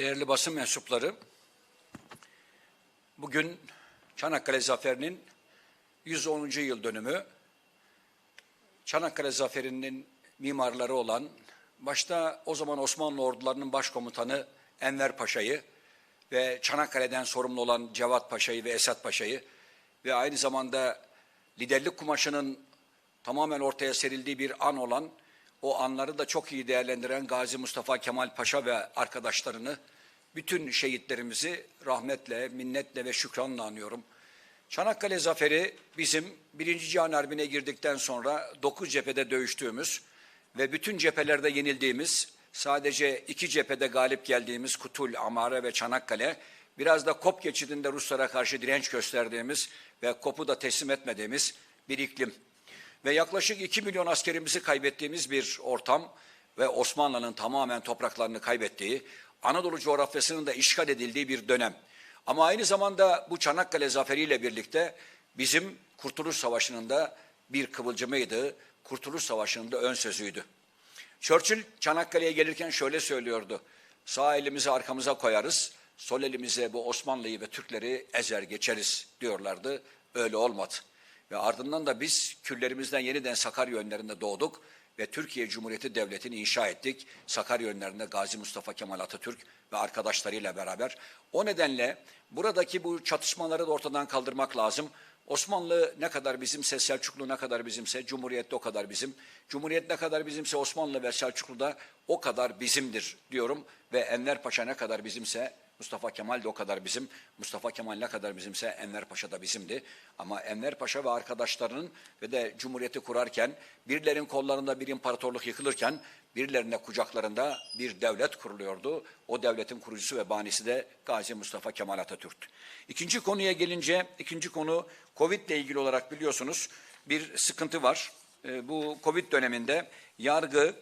Değerli basın mensupları, bugün Çanakkale Zaferi'nin 110. yıl dönümü. Çanakkale Zaferi'nin mimarları olan, başta o zaman Osmanlı ordularının başkomutanı Enver Paşa'yı ve Çanakkale'den sorumlu olan Cevat Paşa'yı ve Esat Paşa'yı ve aynı zamanda liderlik kumaşının tamamen ortaya serildiği bir an olan o anları da çok iyi değerlendiren Gazi Mustafa Kemal Paşa ve arkadaşlarını bütün şehitlerimizi rahmetle, minnetle ve şükranla anıyorum. Çanakkale Zaferi bizim Birinci Cihan Harbi'ne girdikten sonra dokuz cephede dövüştüğümüz ve bütün cephelerde yenildiğimiz, sadece iki cephede galip geldiğimiz Kutul, Amare ve Çanakkale, biraz da Kop geçidinde Ruslara karşı direnç gösterdiğimiz ve Kop'u da teslim etmediğimiz bir iklim ve yaklaşık 2 milyon askerimizi kaybettiğimiz bir ortam ve Osmanlı'nın tamamen topraklarını kaybettiği, Anadolu coğrafyasının da işgal edildiği bir dönem. Ama aynı zamanda bu Çanakkale zaferiyle birlikte bizim Kurtuluş Savaşı'nın da bir kıvılcımıydı, Kurtuluş Savaşı'nın da ön sözüydü. Churchill Çanakkale'ye gelirken şöyle söylüyordu. Sağ elimizi arkamıza koyarız, sol elimize bu Osmanlı'yı ve Türkleri ezer geçeriz diyorlardı. Öyle olmadı. Ve ardından da biz küllerimizden yeniden Sakarya önlerinde doğduk ve Türkiye Cumhuriyeti Devleti'ni inşa ettik. Sakarya önlerinde Gazi Mustafa Kemal Atatürk ve arkadaşlarıyla beraber. O nedenle buradaki bu çatışmaları da ortadan kaldırmak lazım. Osmanlı ne kadar bizimse, Selçuklu ne kadar bizimse, Cumhuriyet de o kadar bizim. Cumhuriyet ne kadar bizimse Osmanlı ve Selçuklu da o kadar bizimdir diyorum. Ve Enver Paşa ne kadar bizimse Mustafa Kemal de o kadar bizim. Mustafa Kemal ne kadar bizimse Enver Paşa da bizimdi. Ama Enver Paşa ve arkadaşlarının ve de Cumhuriyeti kurarken birilerin kollarında bir imparatorluk yıkılırken birilerine kucaklarında bir devlet kuruluyordu. O devletin kurucusu ve banisi de Gazi Mustafa Kemal Atatürk. İkinci konuya gelince, ikinci konu Covid ile ilgili olarak biliyorsunuz bir sıkıntı var. Ee, Bu Covid döneminde yargı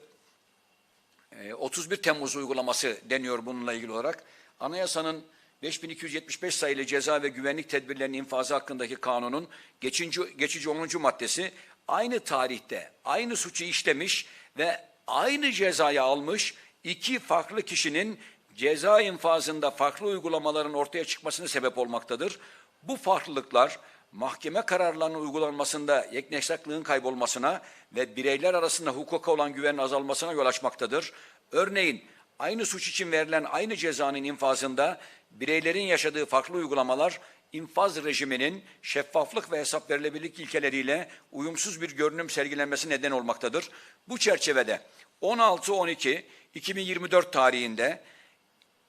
e, 31 Temmuz uygulaması deniyor bununla ilgili olarak. Anayasanın 5275 sayılı ceza ve güvenlik tedbirlerinin infazı hakkındaki kanunun geçici, geçici 10. maddesi aynı tarihte aynı suçu işlemiş ve aynı cezayı almış iki farklı kişinin ceza infazında farklı uygulamaların ortaya çıkmasına sebep olmaktadır. Bu farklılıklar mahkeme kararlarının uygulanmasında yeknesaklığın kaybolmasına ve bireyler arasında hukuka olan güvenin azalmasına yol açmaktadır. Örneğin aynı suç için verilen aynı cezanın infazında bireylerin yaşadığı farklı uygulamalar infaz rejiminin şeffaflık ve hesap verilebilirlik ilkeleriyle uyumsuz bir görünüm sergilenmesi neden olmaktadır. Bu çerçevede 16-12-2024 tarihinde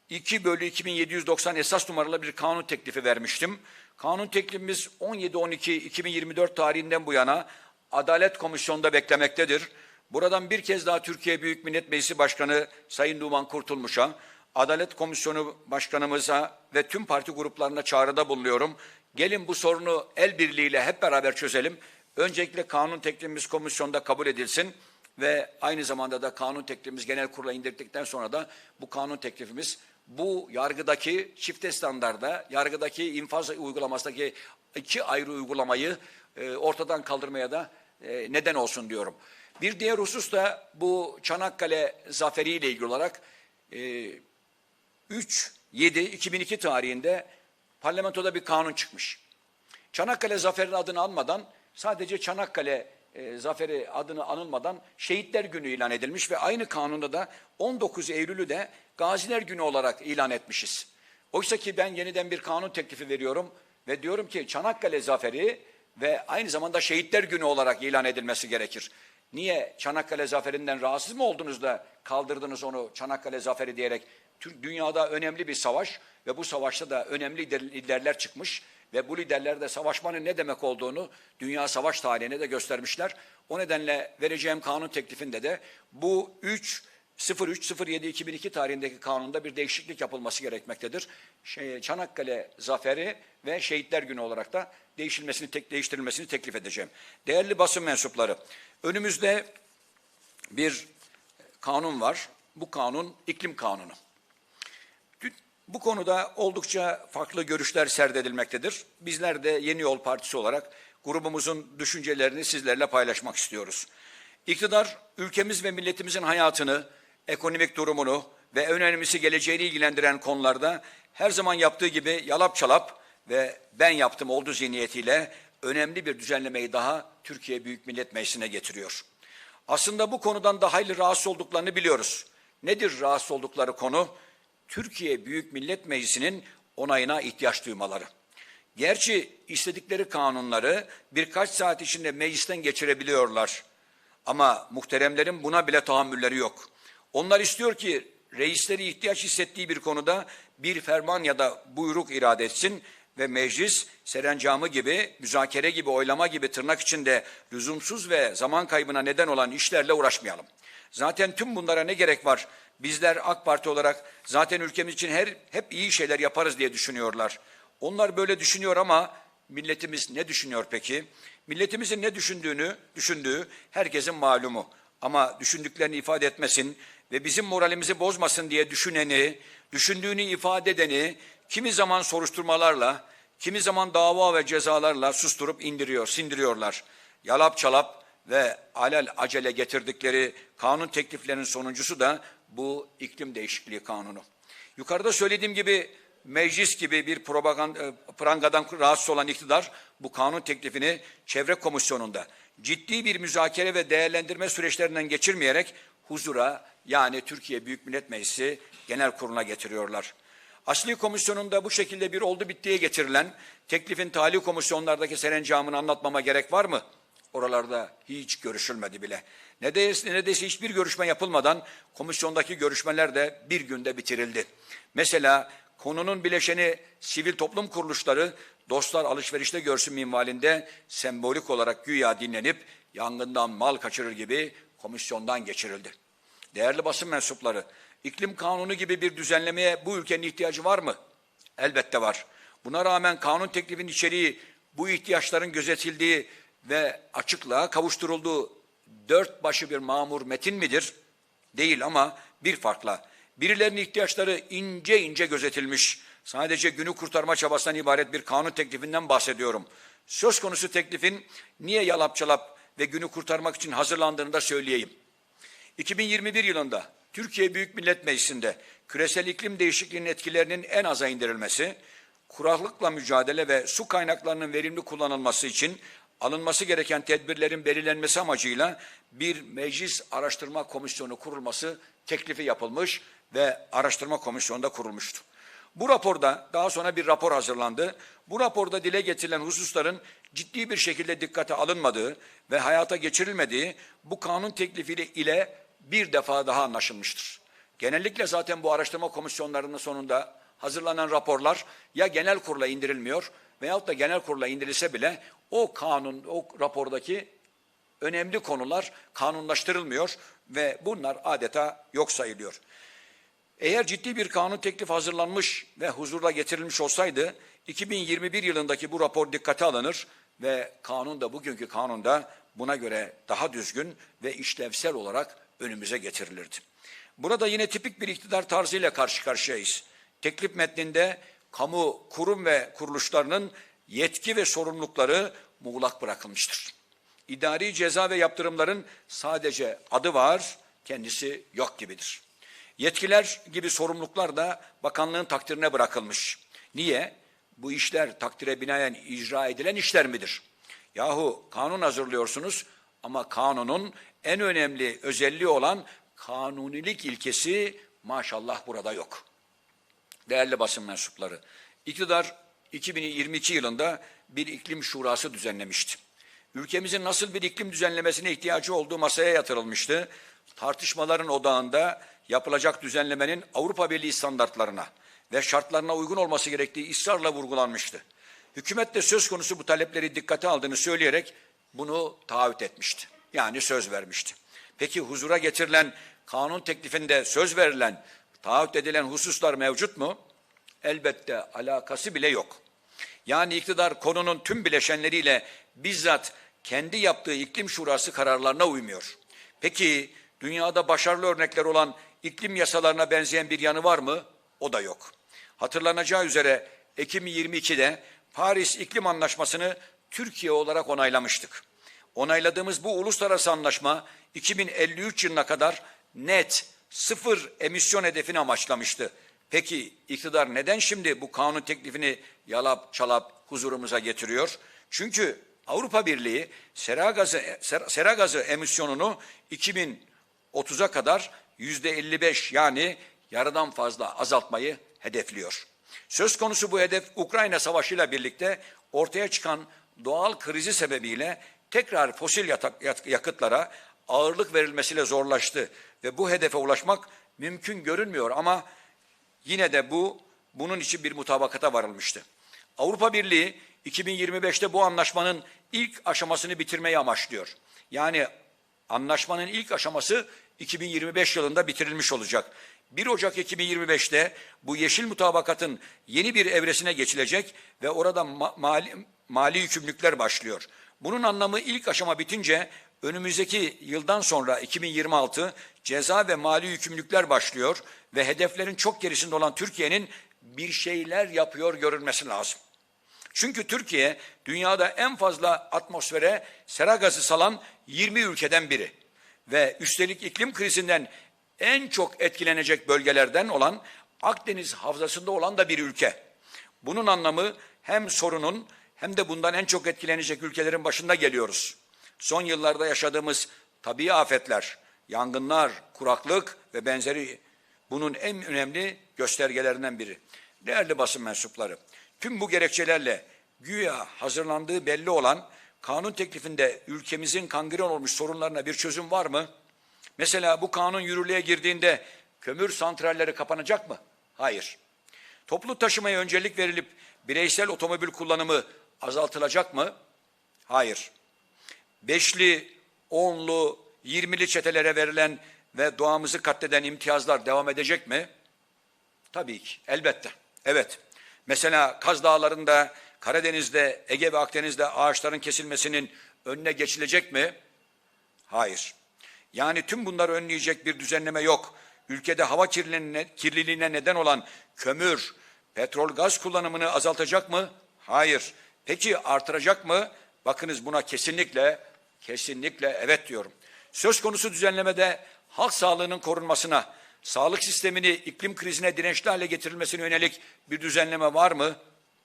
2 bölü 2790 esas numaralı bir kanun teklifi vermiştim. Kanun teklifimiz 17-12-2024 tarihinden bu yana Adalet Komisyonu'nda beklemektedir. Buradan bir kez daha Türkiye Büyük Millet Meclisi Başkanı Sayın Numan Kurtulmuş'a, Adalet Komisyonu Başkanımıza ve tüm parti gruplarına çağrıda bulunuyorum. Gelin bu sorunu el birliğiyle hep beraber çözelim. Öncelikle kanun teklifimiz komisyonda kabul edilsin ve aynı zamanda da kanun teklifimiz genel kurula indirdikten sonra da bu kanun teklifimiz bu yargıdaki çifte standarda, yargıdaki infaz uygulamasındaki iki ayrı uygulamayı e, ortadan kaldırmaya da e, neden olsun diyorum. Bir diğer husus da bu Çanakkale zaferiyle ilgili olarak e, 3-7-2002 tarihinde parlamentoda bir kanun çıkmış. Çanakkale Zaferi'nin adını almadan sadece Çanakkale e, Zaferi adını anılmadan Şehitler Günü ilan edilmiş ve aynı kanunda da 19 Eylül'ü de Gaziler Günü olarak ilan etmişiz. Oysa ki ben yeniden bir kanun teklifi veriyorum ve diyorum ki Çanakkale Zaferi ve aynı zamanda Şehitler Günü olarak ilan edilmesi gerekir. Niye Çanakkale Zaferi'nden rahatsız mı oldunuz da kaldırdınız onu Çanakkale Zaferi diyerek? Dünyada önemli bir savaş ve bu savaşta da önemli lider- liderler çıkmış ve bu liderler de savaşmanın ne demek olduğunu dünya savaş tarihine de göstermişler. O nedenle vereceğim kanun teklifinde de bu 3 03-07-2002 tarihindeki kanunda bir değişiklik yapılması gerekmektedir. Şey, Çanakkale Zaferi ve Şehitler Günü olarak da değişilmesini, tek, değiştirilmesini teklif edeceğim. Değerli basın mensupları, önümüzde bir kanun var. Bu kanun iklim kanunu. Bu konuda oldukça farklı görüşler serdedilmektedir. Bizler de Yeni Yol Partisi olarak grubumuzun düşüncelerini sizlerle paylaşmak istiyoruz. İktidar ülkemiz ve milletimizin hayatını, ekonomik durumunu ve önemlisi geleceğini ilgilendiren konularda her zaman yaptığı gibi yalap çalap ve ben yaptım oldu zihniyetiyle önemli bir düzenlemeyi daha Türkiye Büyük Millet Meclisi'ne getiriyor. Aslında bu konudan da hayli rahatsız olduklarını biliyoruz. Nedir rahatsız oldukları konu? Türkiye Büyük Millet Meclisi'nin onayına ihtiyaç duymaları. Gerçi istedikleri kanunları birkaç saat içinde meclisten geçirebiliyorlar. Ama muhteremlerin buna bile tahammülleri yok. Onlar istiyor ki reisleri ihtiyaç hissettiği bir konuda bir ferman ya da buyruk irade etsin ve meclis serencamı gibi, müzakere gibi, oylama gibi tırnak içinde lüzumsuz ve zaman kaybına neden olan işlerle uğraşmayalım. Zaten tüm bunlara ne gerek var? Bizler AK Parti olarak zaten ülkemiz için her hep iyi şeyler yaparız diye düşünüyorlar. Onlar böyle düşünüyor ama milletimiz ne düşünüyor peki? Milletimizin ne düşündüğünü, düşündüğü herkesin malumu. Ama düşündüklerini ifade etmesin ve bizim moralimizi bozmasın diye düşüneni, düşündüğünü ifade edeni kimi zaman soruşturmalarla, kimi zaman dava ve cezalarla susturup indiriyor, sindiriyorlar. Yalap çalap ve alel acele getirdikleri kanun tekliflerinin sonuncusu da bu iklim değişikliği kanunu. Yukarıda söylediğim gibi meclis gibi bir propaganda, prangadan rahatsız olan iktidar bu kanun teklifini çevre komisyonunda ciddi bir müzakere ve değerlendirme süreçlerinden geçirmeyerek huzura yani Türkiye Büyük Millet Meclisi Genel Kurulu'na getiriyorlar. Asli komisyonunda bu şekilde bir oldu bittiye getirilen teklifin tali komisyonlardaki serencamını anlatmama gerek var mı? Oralarda hiç görüşülmedi bile. Neredeyse, neredeyse hiçbir görüşme yapılmadan komisyondaki görüşmeler de bir günde bitirildi. Mesela konunun bileşeni sivil toplum kuruluşları dostlar alışverişte görsün minvalinde sembolik olarak güya dinlenip yangından mal kaçırır gibi komisyondan geçirildi. Değerli basın mensupları, iklim kanunu gibi bir düzenlemeye bu ülkenin ihtiyacı var mı? Elbette var. Buna rağmen kanun teklifinin içeriği bu ihtiyaçların gözetildiği ve açıklığa kavuşturulduğu dört başı bir mamur metin midir? Değil ama bir farkla. Birilerinin ihtiyaçları ince ince gözetilmiş. Sadece günü kurtarma çabasından ibaret bir kanun teklifinden bahsediyorum. Söz konusu teklifin niye yalap çalap ve günü kurtarmak için hazırlandığını da söyleyeyim. 2021 yılında Türkiye Büyük Millet Meclisi'nde küresel iklim değişikliğinin etkilerinin en aza indirilmesi, kuraklıkla mücadele ve su kaynaklarının verimli kullanılması için alınması gereken tedbirlerin belirlenmesi amacıyla bir meclis araştırma komisyonu kurulması teklifi yapılmış ve araştırma komisyonu da kurulmuştu. Bu raporda daha sonra bir rapor hazırlandı. Bu raporda dile getirilen hususların ciddi bir şekilde dikkate alınmadığı ve hayata geçirilmediği bu kanun teklifiyle ile bir defa daha anlaşılmıştır. Genellikle zaten bu araştırma komisyonlarının sonunda hazırlanan raporlar ya genel kurula indirilmiyor veyahut da genel kurula indirilse bile o kanun, o rapordaki önemli konular kanunlaştırılmıyor ve bunlar adeta yok sayılıyor. Eğer ciddi bir kanun teklif hazırlanmış ve huzurla getirilmiş olsaydı 2021 yılındaki bu rapor dikkate alınır ve kanun da bugünkü kanunda buna göre daha düzgün ve işlevsel olarak önümüze getirilirdi. Burada yine tipik bir iktidar tarzıyla karşı karşıyayız. Teklif metninde kamu kurum ve kuruluşlarının yetki ve sorumlulukları muğlak bırakılmıştır. İdari ceza ve yaptırımların sadece adı var, kendisi yok gibidir. Yetkiler gibi sorumluluklar da bakanlığın takdirine bırakılmış. Niye? Bu işler takdire binaen icra edilen işler midir? Yahu kanun hazırlıyorsunuz ama kanunun en önemli özelliği olan kanunilik ilkesi maşallah burada yok. Değerli basın mensupları, iktidar 2022 yılında bir iklim şurası düzenlemişti. Ülkemizin nasıl bir iklim düzenlemesine ihtiyacı olduğu masaya yatırılmıştı. Tartışmaların odağında yapılacak düzenlemenin Avrupa Birliği standartlarına ve şartlarına uygun olması gerektiği ısrarla vurgulanmıştı. Hükümet de söz konusu bu talepleri dikkate aldığını söyleyerek bunu taahhüt etmişti. Yani söz vermişti. Peki huzura getirilen kanun teklifinde söz verilen, taahhüt edilen hususlar mevcut mu? Elbette alakası bile yok. Yani iktidar konunun tüm bileşenleriyle bizzat kendi yaptığı iklim şurası kararlarına uymuyor. Peki dünyada başarılı örnekler olan iklim yasalarına benzeyen bir yanı var mı? O da yok. Hatırlanacağı üzere Ekim 22'de Paris İklim Anlaşması'nı Türkiye olarak onaylamıştık. Onayladığımız bu uluslararası anlaşma 2053 yılına kadar net sıfır emisyon hedefini amaçlamıştı. Peki iktidar neden şimdi bu kanun teklifini yalap çalap huzurumuza getiriyor? Çünkü Avrupa Birliği sera gazı, ser- sera gazı emisyonunu 2030'a kadar yüzde 55 yani yarıdan fazla azaltmayı hedefliyor. Söz konusu bu hedef Ukrayna Savaşı birlikte ortaya çıkan doğal krizi sebebiyle tekrar fosil yakıtlara ağırlık verilmesiyle zorlaştı ve bu hedefe ulaşmak mümkün görünmüyor ama yine de bu bunun için bir mutabakata varılmıştı. Avrupa Birliği 2025'te bu anlaşmanın ilk aşamasını bitirmeyi amaçlıyor. Yani anlaşmanın ilk aşaması 2025 yılında bitirilmiş olacak. 1 Ocak 2025'te bu yeşil mutabakatın yeni bir evresine geçilecek ve orada ma- mali, mali yükümlülükler başlıyor. Bunun anlamı ilk aşama bitince önümüzdeki yıldan sonra 2026 ceza ve mali yükümlülükler başlıyor ve hedeflerin çok gerisinde olan Türkiye'nin bir şeyler yapıyor görülmesi lazım. Çünkü Türkiye dünyada en fazla atmosfere sera gazı salan 20 ülkeden biri ve üstelik iklim krizinden en çok etkilenecek bölgelerden olan Akdeniz havzasında olan da bir ülke. Bunun anlamı hem sorunun hem de bundan en çok etkilenecek ülkelerin başında geliyoruz. Son yıllarda yaşadığımız tabii afetler, yangınlar, kuraklık ve benzeri bunun en önemli göstergelerinden biri. Değerli basın mensupları, tüm bu gerekçelerle güya hazırlandığı belli olan kanun teklifinde ülkemizin kangren olmuş sorunlarına bir çözüm var mı? Mesela bu kanun yürürlüğe girdiğinde kömür santralleri kapanacak mı? Hayır. Toplu taşımaya öncelik verilip bireysel otomobil kullanımı azaltılacak mı? Hayır. Beşli, onlu, yirmili çetelere verilen ve doğamızı katleden imtiyazlar devam edecek mi? Tabii ki, elbette. Evet. Mesela Kaz Dağları'nda, Karadeniz'de, Ege ve Akdeniz'de ağaçların kesilmesinin önüne geçilecek mi? Hayır. Yani tüm bunları önleyecek bir düzenleme yok. Ülkede hava kirliliğine, kirliliğine neden olan kömür, petrol, gaz kullanımını azaltacak mı? Hayır. Peki artıracak mı? Bakınız buna kesinlikle, kesinlikle evet diyorum. Söz konusu düzenlemede halk sağlığının korunmasına, sağlık sistemini iklim krizine dirençli hale getirilmesine yönelik bir düzenleme var mı?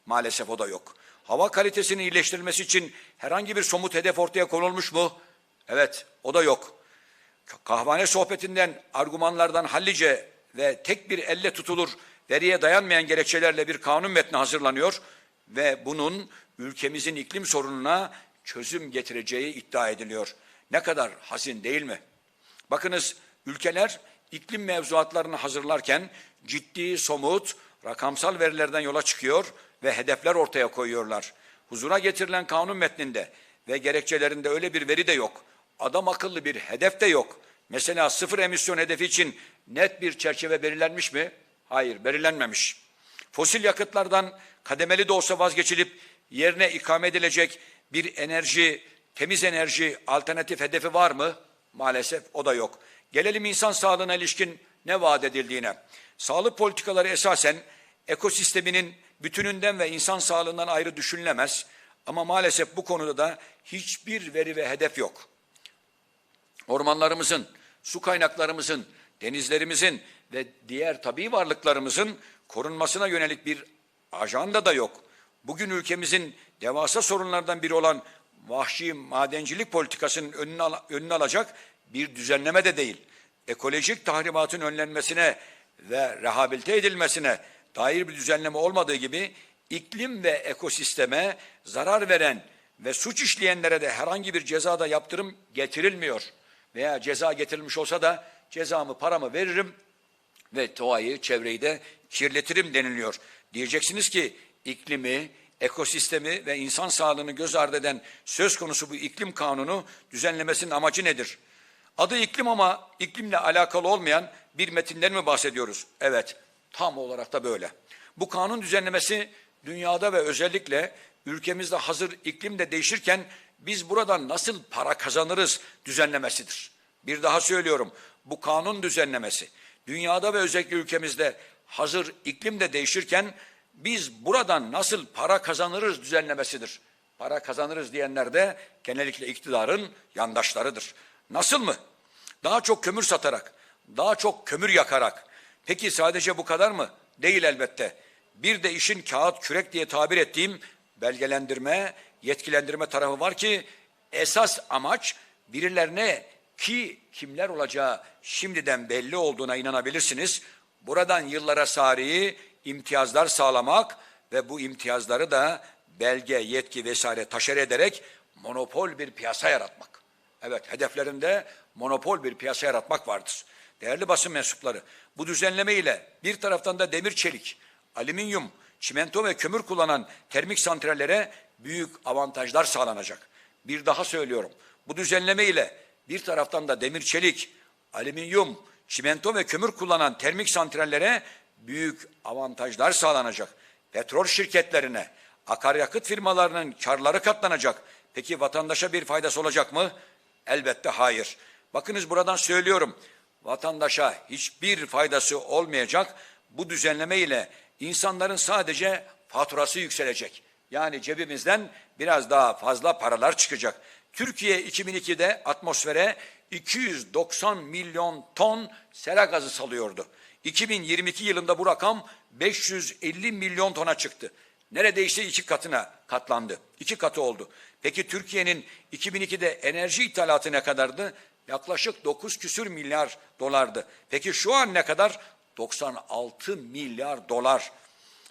Maalesef o da yok. Hava kalitesinin iyileştirilmesi için herhangi bir somut hedef ortaya konulmuş mu? Evet, o da yok. Kahvane sohbetinden, argümanlardan hallice ve tek bir elle tutulur, veriye dayanmayan gerekçelerle bir kanun metni hazırlanıyor ve bunun ülkemizin iklim sorununa çözüm getireceği iddia ediliyor. Ne kadar hazin değil mi? Bakınız ülkeler iklim mevzuatlarını hazırlarken ciddi, somut, rakamsal verilerden yola çıkıyor ve hedefler ortaya koyuyorlar. Huzura getirilen kanun metninde ve gerekçelerinde öyle bir veri de yok. Adam akıllı bir hedef de yok. Mesela sıfır emisyon hedefi için net bir çerçeve belirlenmiş mi? Hayır, belirlenmemiş. Fosil yakıtlardan kademeli de olsa vazgeçilip yerine ikame edilecek bir enerji, temiz enerji alternatif hedefi var mı? Maalesef o da yok. Gelelim insan sağlığına ilişkin ne vaat edildiğine. Sağlık politikaları esasen ekosisteminin bütününden ve insan sağlığından ayrı düşünülemez. Ama maalesef bu konuda da hiçbir veri ve hedef yok. Ormanlarımızın, su kaynaklarımızın, denizlerimizin ve diğer tabii varlıklarımızın korunmasına yönelik bir ajanda da yok. Bugün ülkemizin devasa sorunlardan biri olan vahşi madencilik politikasının önünü, al- önünü alacak bir düzenleme de değil. Ekolojik tahribatın önlenmesine ve rehabilite edilmesine dair bir düzenleme olmadığı gibi iklim ve ekosisteme zarar veren ve suç işleyenlere de herhangi bir cezada yaptırım getirilmiyor. Veya ceza getirilmiş olsa da cezamı paramı veririm ve doğayı, çevreyi de kirletirim deniliyor. Diyeceksiniz ki iklimi, ekosistemi ve insan sağlığını göz ardı eden söz konusu bu iklim kanunu düzenlemesinin amacı nedir? Adı iklim ama iklimle alakalı olmayan bir metinden mi bahsediyoruz? Evet, tam olarak da böyle. Bu kanun düzenlemesi dünyada ve özellikle ülkemizde hazır iklim de değişirken biz buradan nasıl para kazanırız düzenlemesidir. Bir daha söylüyorum, bu kanun düzenlemesi dünyada ve özellikle ülkemizde hazır iklim de değişirken biz buradan nasıl para kazanırız düzenlemesidir. Para kazanırız diyenler de genellikle iktidarın yandaşlarıdır. Nasıl mı? Daha çok kömür satarak, daha çok kömür yakarak. Peki sadece bu kadar mı? Değil elbette. Bir de işin kağıt kürek diye tabir ettiğim belgelendirme, yetkilendirme tarafı var ki esas amaç birilerine ki kimler olacağı şimdiden belli olduğuna inanabilirsiniz. Buradan yıllara sari imtiyazlar sağlamak ve bu imtiyazları da belge, yetki vesaire taşer ederek monopol bir piyasa yaratmak. Evet hedeflerinde monopol bir piyasa yaratmak vardır. Değerli basın mensupları bu düzenleme ile bir taraftan da demir çelik, alüminyum, çimento ve kömür kullanan termik santrallere büyük avantajlar sağlanacak. Bir daha söylüyorum. Bu düzenleme ile bir taraftan da demir çelik, alüminyum, çimento ve kömür kullanan termik santrallere büyük avantajlar sağlanacak. Petrol şirketlerine, akaryakıt firmalarının karları katlanacak. Peki vatandaşa bir faydası olacak mı? Elbette hayır. Bakınız buradan söylüyorum. Vatandaşa hiçbir faydası olmayacak. Bu düzenleme ile insanların sadece faturası yükselecek. Yani cebimizden biraz daha fazla paralar çıkacak. Türkiye 2002'de atmosfere 290 milyon ton sera gazı salıyordu. 2022 yılında bu rakam 550 milyon tona çıktı. Neredeyse iki katına katlandı. İki katı oldu. Peki Türkiye'nin 2002'de enerji ithalatı ne kadardı? Yaklaşık 9 küsür milyar dolardı. Peki şu an ne kadar? 96 milyar dolar.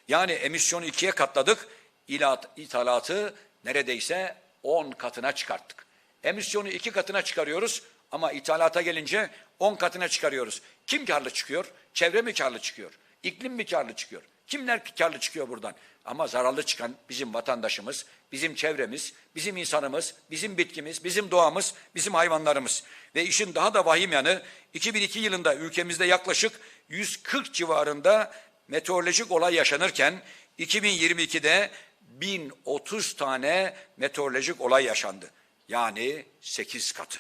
Yani emisyonu ikiye katladık. İlat, ithalatı neredeyse 10 katına çıkarttık. Emisyonu iki katına çıkarıyoruz ama ithalata gelince 10 katına çıkarıyoruz. Kim karlı çıkıyor? Çevre mi karlı çıkıyor? İklim mi karlı çıkıyor? Kimler karlı çıkıyor buradan? Ama zararlı çıkan bizim vatandaşımız, bizim çevremiz, bizim insanımız, bizim bitkimiz, bizim doğamız, bizim hayvanlarımız. Ve işin daha da vahim yanı 2002 yılında ülkemizde yaklaşık 140 civarında meteorolojik olay yaşanırken 2022'de 1030 tane meteorolojik olay yaşandı. Yani 8 katı.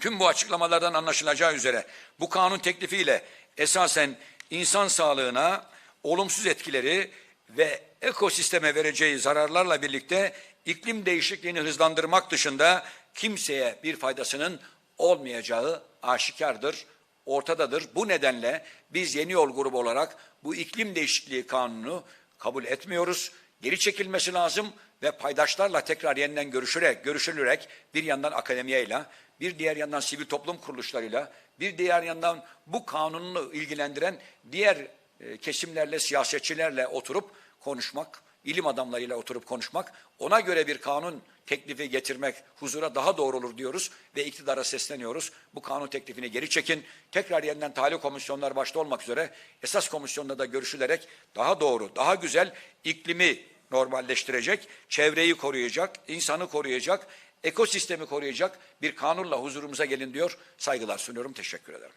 Tüm bu açıklamalardan anlaşılacağı üzere bu kanun teklifiyle esasen insan sağlığına olumsuz etkileri ve ekosisteme vereceği zararlarla birlikte iklim değişikliğini hızlandırmak dışında kimseye bir faydasının olmayacağı aşikardır, ortadadır. Bu nedenle biz Yeni Yol grubu olarak bu iklim değişikliği kanunu kabul etmiyoruz. Geri çekilmesi lazım ve paydaşlarla tekrar yeniden görüşerek, görüşülerek bir yandan akademiyeyle, bir diğer yandan sivil toplum kuruluşlarıyla, bir diğer yandan bu kanunu ilgilendiren diğer e, kesimlerle, siyasetçilerle oturup konuşmak, ilim adamlarıyla oturup konuşmak, ona göre bir kanun teklifi getirmek huzura daha doğru olur diyoruz ve iktidara sesleniyoruz. Bu kanun teklifini geri çekin. Tekrar yeniden tahliye komisyonlar başta olmak üzere esas komisyonda da görüşülerek daha doğru, daha güzel iklimi normalleştirecek, çevreyi koruyacak, insanı koruyacak, ekosistemi koruyacak bir kanunla huzurumuza gelin diyor. Saygılar sunuyorum. Teşekkür ederim.